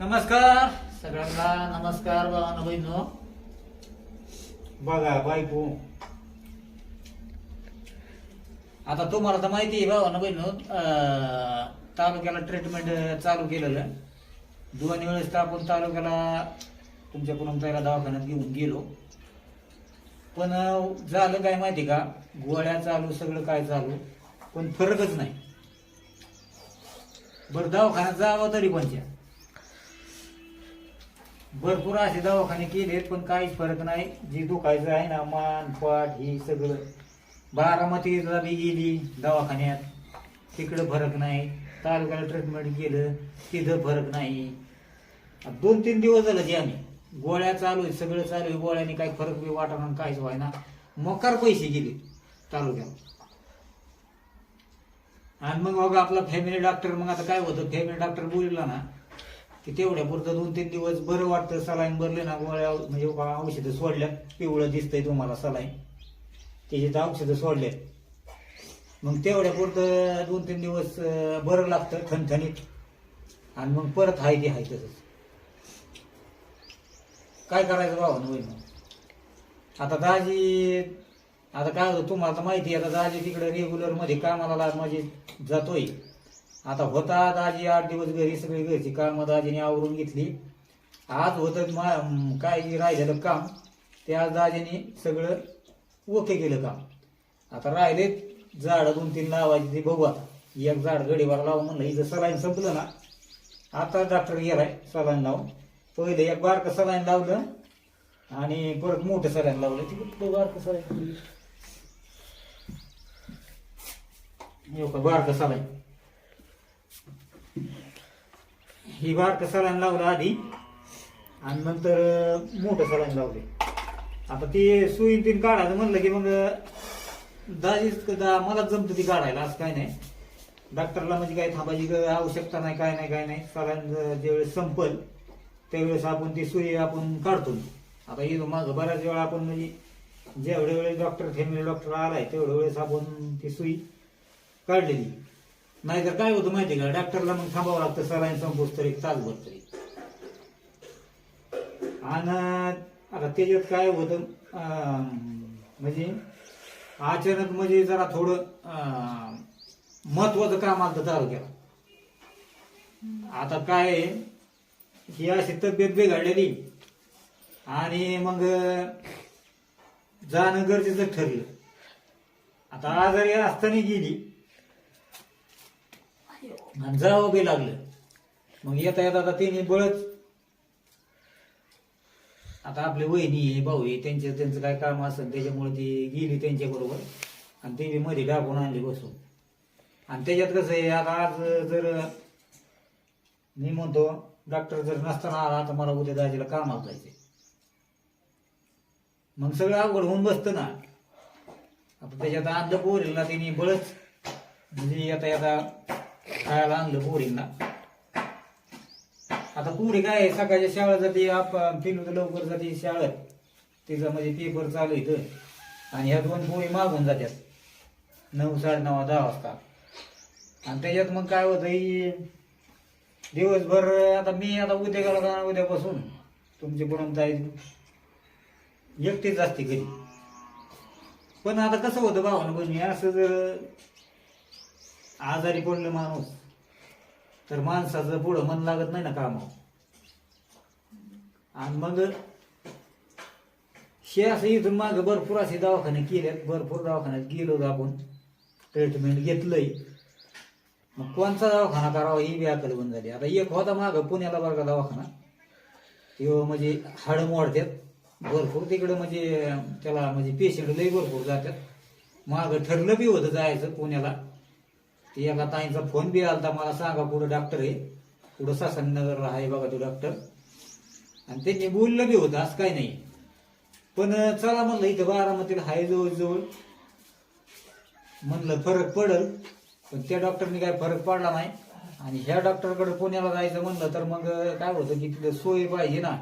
नमस्कार. सगळ्यांना नमस्कार भावानो बहिणो बघा बायको. आता तुम्हाला तर माहिती आहे भावानो बहिणो तालुक्याला ट्रीटमेंट चालू केलेलं दोन वेळेस तर आपण तालुक्याला तुमच्याकडून पहिला दवाखान्यात घेऊन गेलो. पण झालं काय माहिती का? गोळ्या चालू सगळं काय चालू पण फरकच नाही. बरं दवाखान्यात जावं तरी कोणत्या भरपूर असे दवाखाने केलेत पण काहीच फरक नाही. जी दुखायचं आहे ना मान पाठ हे सगळं. बारामतीला बी गेली दवाखान्यात तिकडं फरक नाही. तालुक्याला ट्रीटमेंट केलं तिथं फरक नाही. दोन तीन दिवस झालं जे आम्ही. गोळ्या चालू आहे सगळं चालू आहे. गोळ्याने काही फरक बी वाटणार काहीच व्हायना. मोकार पैसे गेले तालुक्यात आणि मग बघा आपला फॅमिली डॉक्टर मग आता काय होतं? फॅमिली डॉक्टर बोलला ना की तेवढ्या पुरतं दोन तीन दिवस बरं वाटतं सलाईन भरले ना गोळ्या म्हणजे औषधं सोडल्यात. पिवळं दिसतंय तुम्हाला सलाईन. त्याचे तर औषधं सोडल्यात. मग तेवढ्या पुरतं दोन तीन दिवस बरं लागतं ठणठणीत आणि मग परत हाय ते हाय तसंच. काय करायचं भावा होईल आता दाजी आता काय होतं तुम्हाला तर माहिती आहे आता दाजी तिकडे रेग्युलरमध्ये कामाला लाग म्हणजे जातोय. आता होता दाजी आठ दिवस घरी सगळी घरची कामं दाजीने आवरून घेतली. आज होतं मा- काय जे राहिलेलं काम ते आज दाजीने सगळं ओके केलं काम. आता राहिले झाड दोन तीन लावायची ते बघू आता. एक झाड गडीवर लावून म्हणलं इथं सलाईन संपलं ना. आता डॉक्टर गेलाय सलाईन लावून. पहिले एक बारकं सलाईन लावलं आणि परत मोठं सलाईन लावलं. तिकडे बारकं सलाईन. येऊ का बारकं सलाईन. ही बारकं सलाईन लावलं आधी. आणि नंतर मोठं सलाईन लावले. आता ती सुईन तीन काढायचं म्हणलं की मग दाजीच दा मला जमतं ती काढायला असं काय नाही. डॉक्टरला म्हणजे काय थांबायची आवश्यकता नाही काय नाही काय नाही. सलाईन ज्यावेळेस संपल त्यावेळेस आपण ती सुई आपण काढतो. आता ही मागं बऱ्याच वेळा आपण म्हणजे जेवढ्या वेळेस डॉक्टर फॅमिली डॉक्टर आलाय तेवढ्या वेळेस आपण ती सुई काढलेली. नाहीतर काय होतं माहिती का? डॉक्टरला मग थांबावं लागतं सलाईन संपूस तरी तासभर तरी. आणि आता त्याच्यात काय होतं म्हणजे अचानक म्हणजे जरा थोडं महत्वाचं काम आलं तालुक्याला. आता काय आहे, ही अशी तब्येत बिघडलेली आणि मग जाणं गरजेचं ठरलं. आता आजारी असताना गेली आणि जावं बी लागलं. मग येता येता आता तिने बळच. आता आपले वहिनी आहे भाऊ आहे त्यांचे त्यांचं काय काम असेल त्याच्यामुळे ती गेली त्यांच्या बरोबर. आणि ती बी मध्ये डाकून आणली बसून. आणि त्याच्यात कसं आहे आता आज जर मी म्हणतो डॉक्टर जर नसताना आला तर मला उद्या दाजीला कामाला जायचे मग सगळं अवघड होऊन बसतं ना. आता त्याच्यात आणलं पोरीला तिने बळच. म्हणजे येता येता खायला आणलं पोरींना. आता पुढे काय आहे, सकाळच्या शाळा जाते आपण पिलू तर लवकर जाते शाळेत. तिचा म्हणजे पेपर चालू इथं. आणि ह्या दोन पोळी मागून जात्यात. नऊ साडे नऊ दहा वाजता. आणि त्याच्यात मग काय होतं दिवसभर आता मी आता उद्या गेलो का उद्यापासून? तुमची जाय एकटीच असते घरी. पण आता कसं होतं भावानं बहिणी असं जर आजारी पडलं माणूस तर माणसाचं पुढं मन लागत नाही ना कामावर. आणि मग हे असं इथून मागं भरपूर असे दवाखाने केले भरपूर दवाखान्यात गेलो आपण. ट्रीटमेंट घेतलंय. मग कोणचा दवाखाना करावा ही बी अकल बंद झाली. आता एक होता मागं पुण्याला बरं का दवाखाना? तो म्हणजे हाडं मोडतात भरपूर तिकडं म्हणजे त्याला म्हणजे पेशंट लई भरपूर जातात मागं ठरलं बी होतं जायचं पुण्याला. ते एका ताईंचा फोन बी आलता मला सांगा कुठं डॉक्टर आहे? कुठं सासनगर आहे बघा तो डॉक्टर आणि त्यांनी बोललं बी होतं असं काही नाही. पण चला म्हणलं इथं बारामतीला हाय जवळ जवळ म्हणलं फरक पडल. पण त्या डॉक्टरनी काय फरक पडला नाही. आणि ह्या डॉक्टरकडे पुण्याला जायचं म्हणलं तर मग काय होतं की तिथं सोय पाहिजे ना.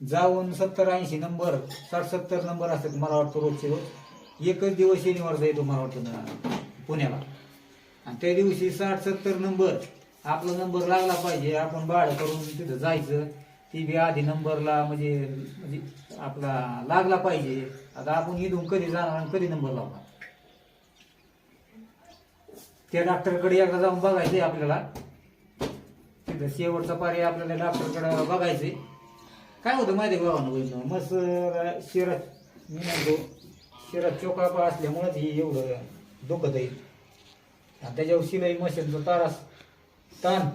जाऊन सत्तर ऐंशी नंबर साठ सत्तर नंबर असतात मला वाटतं रोजचे रोज. एकच दिवस शनिवारचा येतो मला वाटतं ना, पुण्याला. आणि त्या दिवशी साठ सत्तर नंबर आपला नंबर लागला पाहिजे. आपण भाडं करून तिथं जायचं. ती बी आधी नंबरला म्हणजे म्हणजे आपला लागला पाहिजे. आता आपण इथून कधी जाणार आणि कधी नंबर लावणार? त्या डॉक्टरकडे एकदा जाऊन बघायचंय आपल्याला. तिथं शेवटचा पर्याय आपल्याला डॉक्टरकडे बघायचंय. काय होतं माहिती बाबांना भावानं मस्त शिरात मी म्हणतो शिरात चोकापा असल्यामुळंच ही एवढं दुखत येईल आणि त्याच्यावर शिलाई मशीनचा तारास ताण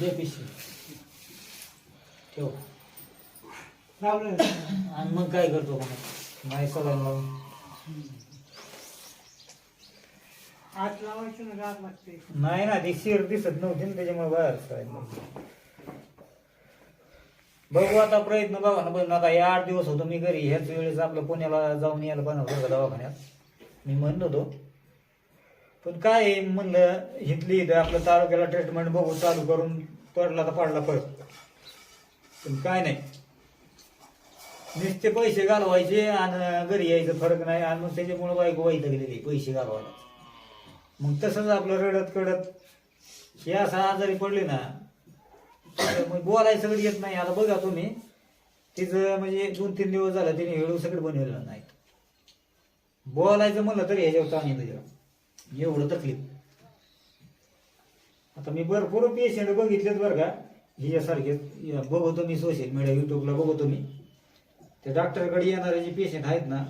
दे पिशवी. ठेव. लावलं आणि मग काय करतो मग? नाही सगळं लावून. हात लावायचं ना लागते. नाही ना ती शिर दिसत नव्हती ना त्याच्यामुळे बाहेर बघू आता प्रयत्न बघा ना पण आता हे आठ दिवस होतो मी घरी. ह्याच वेळेस आपलं पुण्याला जाऊन यायला पण होतं दवाखान्यात? मी म्हणलो होतो. पण काय आहे, म्हणलं इथली इथं आपलं तालुक्याला ट्रीटमेंट बघू चालू करून पडला तर पडला पडत पण काय नाही. नुसते पैसे घालवायचे आणि घरी यायचं फरक नाही आणि मग त्याच्यामुळे बायको वाईट गेलेली पैसे घालवायला. मग तसंच आपलं रडत कडत. हे असं आजारी पडले ना मग बोलायचं सगळं येत नाही. आता बघा तुम्ही तिचं म्हणजे दोन तीन दिवस झालं तिने हेळू सगळं बनवलेलं नाही. बोलायचं म्हणलं तरी ह्याच्यावर ताण येतं एवढं तकलीफ. आता मी भरपूर पेशंट बघितलेत बरं का. हिच्यासारखे बघतो मी सोशल मीडिया युट्यूबला बघतो मी. त्या डॉक्टरकडे येणारे जे पेशंट आहेत ना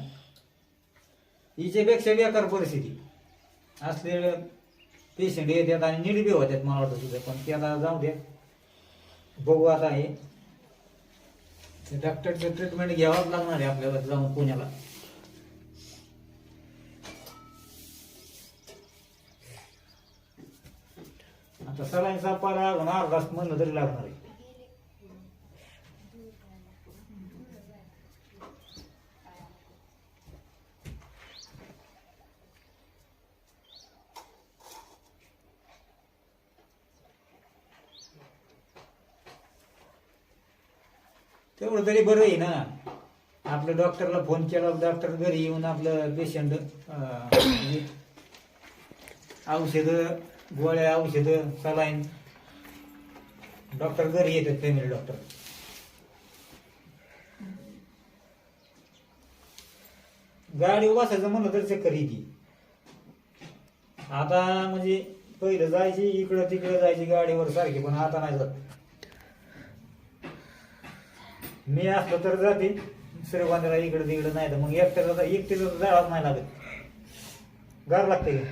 हिच्यापेक्षा बेकार परिस्थिती. असलेले पेशंट येतात आणि नीट बी होत्यात मला वाटतं तुझं पण त्याला जाऊ द्या. बघू आता हे. ते डॉक्टरचं ट्रीटमेंट घ्यावाच लागणार आहे आपल्याला जाऊन पुण्याला. आता सलाईन सापायला लागून अर्धा तास तरी लागणार आहे. तेवढं तरी बरं आहे ना. आपल्या डॉक्टरला फोन केला डॉक्टर घरी येऊन आपलं पेशंट औषधं गोळ्या औषधं सलाईन. डॉक्टर घरी येतात फॅमिली डॉक्टर गाडी बसायचं म्हणलं तर चक्कर येते. आता म्हणजे पहिलं जायची इकडं तिकडं जायची गाडीवर सारखी पण आता नाही जात. मी असलो तर जाते. श्रीगोंद्याला इकडं तिकडं नाही तर मग एकट्याचा एकट्याचा तर नाही लागत. गार लागते का?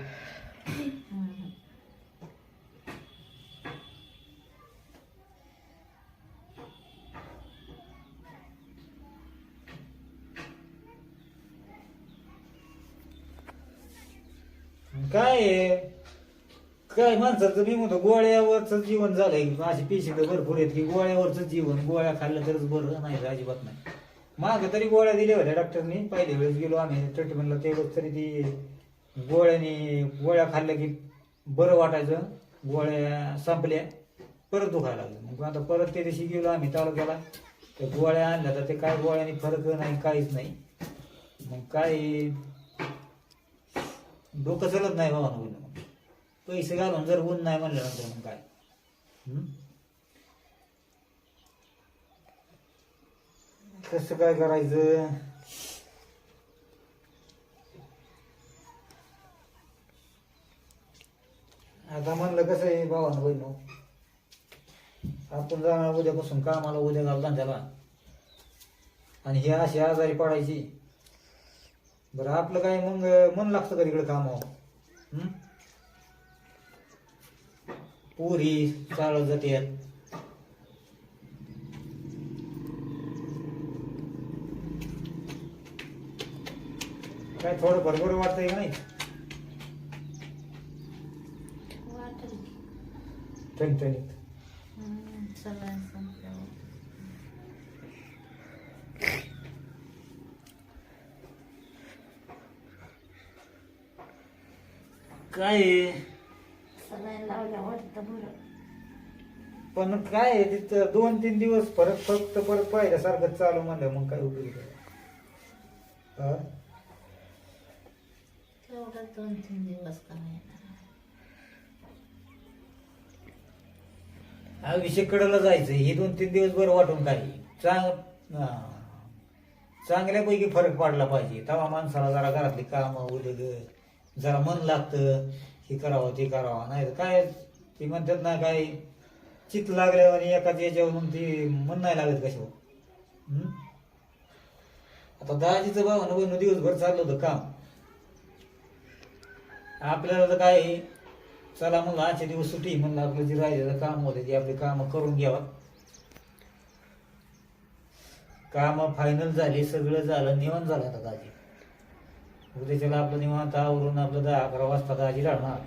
काय आहे? काय माणसाचं मी म्हणतो गोळ्यावरच जीवन झालंय. अशी पेशंट भरपूर आहेत की गोळ्यावरच जीवन गोळ्या खाल्लं तरच बरं नाही तर अजिबात नाही. माग तरी गोळ्या दिल्या होत्या डॉक्टरनी पहिल्या वेळेस गेलो आम्ही ट्रीटमेंटला तेवढंच तरी ती गोळ्यानी गोळ्या खाल्ल्या की बरं वाटायचं. गोळ्या संपल्या परत दुखायला लागलं. मग आता परत त्या दिवशी गेलो आम्ही तालुक्याला. त्या गोळ्या आणल्या तर ते काय गोळ्यानी फरक नाही काहीच नाही. मग काय डोकं चलत नाही बाबा मग पैसे घालून जर ऊन नाही म्हणल्यानंतर मग काय? कसं काय करायचं? आता म्हणलं कसं आहे भावानं बहिण? आपण जाणार उद्यापासून कामाला उद्या घालता त्याला. आणि हे अशी आजारी पडायची. बरं आपलं काय मग मन लागतं का तिकडे कामावर? हं? पुरी चालत जातात काय थोडं बरोबर वाटतंय का नाही. ठणठणीत काय आहे? सलाईन लावल्या वाटतं बरं पण काय आहे तिथं दोन तीन दिवस परत फक्त परत पाहिल्यासारखं चालू म्हणलं मग काय उपयोग आहे? हा? दोन तीन दिवस करायला अभिषेककडला जायचं हे दोन तीन दिवस बरं वाटून काही चांग हा. चांगल्यापैकी फरक पडला पाहिजे तेव्हा माणसाला जरा घरातली कामं उद्योग जरा मन लागतं हे करावं ते करावं नाही तर काय ते म्हणतात ना काय चित लागल्यावर आणि एकाच याच्यावर मग ते मन नाही लागत कशावर. आता दाजीचं भावानं बहिण दिवसभर चाललं होतं काम. आपल्याला तर काय चला म्हणलं आजचे दिवस सुट्टी म्हणलं आपलं जे राहिलेलं काम होते ते आपले काम करून घ्यावा. काम फायनल झाली सगळं झालं निवांत झालं आता दाजी उद्याच्याला आपलं निवांत आवरून आपलं दहा अकरा वाजता दाजी राहणार.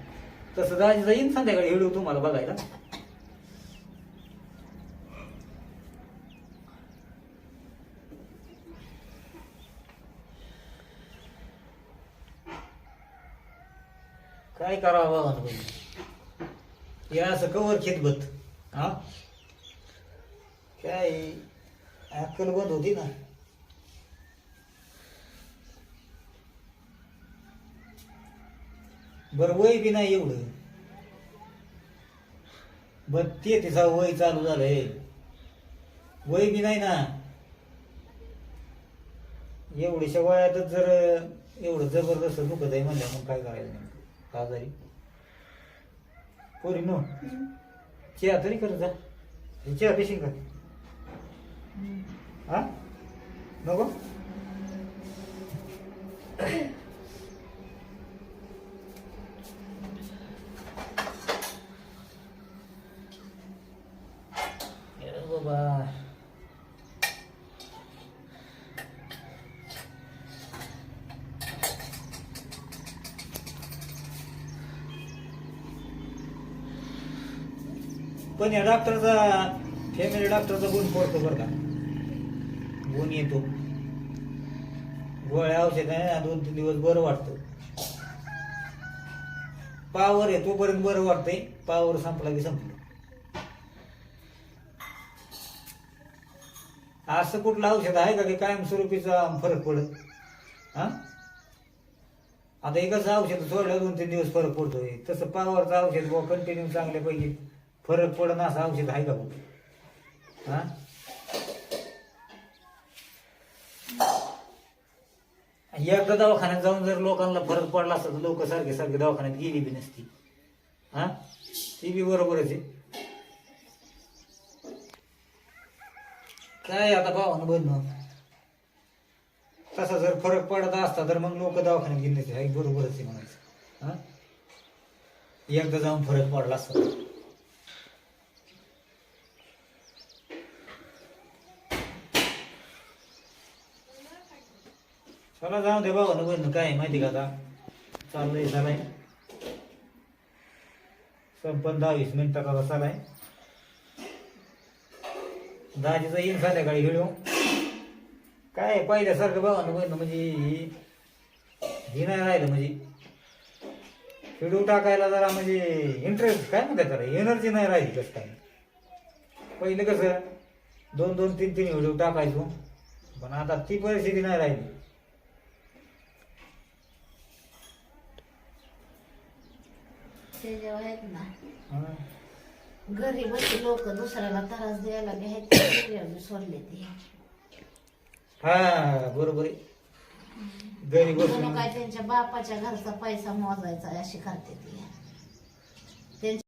तसं दाजी जाईन संध्याकाळी व्हिडिओ तुम्हाला बघायला. काय करावं बाबा हे असं कवर खेतबत हा? काय अक्कल बंद होती ना? बर वय बी नाही एवढं. बर ते तिचा वय चालू झालंय. वय बी नाही ना. एवढ्याशा वयातच जर एवढं जबरदस्त दुखत आहे म्हणलं मग काय करायचं नेमकं? आजारी पोरी नो. चहा तरी करत जा. हे चहा पिशील का? हा नको ए बाबा पण या डॉक्टरचा फॅमिली डॉक्टरचा गुण पडतो बरं का. गुण येतो. गोळ्या औषध आहे दोन तीन दिवस बरं वाटतं. पावर आहे तोपर्यंत बरं वाटतंय. पावर संपला की संपलं. असं कुठलं औषध आहे का की कायमस्वरूपीचा फरक पडत? हां? आता एकच औषध सोडलं दोन तीन दिवस फरक पडतोय. तसं पावरचं औषध बुवा कंटिन्यू पाहिजे फरक पडणं असं औषध आहे का मग हा? एकदा दवाखान्यात जाऊन जर लोकांना फरक पडला असता तर लोक सारखे सारखे दवाखान्यात गेली बी नसती. हा? ती बी बरोबरच आहे. काय आता भावानं बनणं तसा जर फरक पडत असता तर मग लोक दवाखान्यात गेले नसते. बरोबरच आहे म्हणायचं. हा? एकदा जाऊन फरक पडला असता. चला जाऊ दे बाबा बहिण काय माहिती का आता? चाललंय झालंय. संपन्न दहा वीस मिनिटात का चालाय दाजीचा येईन संध्याकाळी व्हिडिओ काय आहे, पहिल्यासारखं भावानं बंद म्हणजे ही नाही राहिलं म्हणजे. व्हिडिओ टाकायला जरा म्हणजे इंटरेस्ट काय म्हणतात त्याला? एनर्जी नाही राहिली कसं काय? पहिलं कसं दोन दोन तीन तीन व्हिडिओ टाकायचो. पण आता ती परिस्थिती नाही राहिली. ते जेव्हा आहेत ना. घरी बसले लोक दुसऱ्याला त्रास द्यायला घ्यायचे सोडले ते. हा बरोबर आहे. घरी काय त्यांच्या बापाच्या घरचा पैसा मोजायचा अशी करते ती. त्यांच्या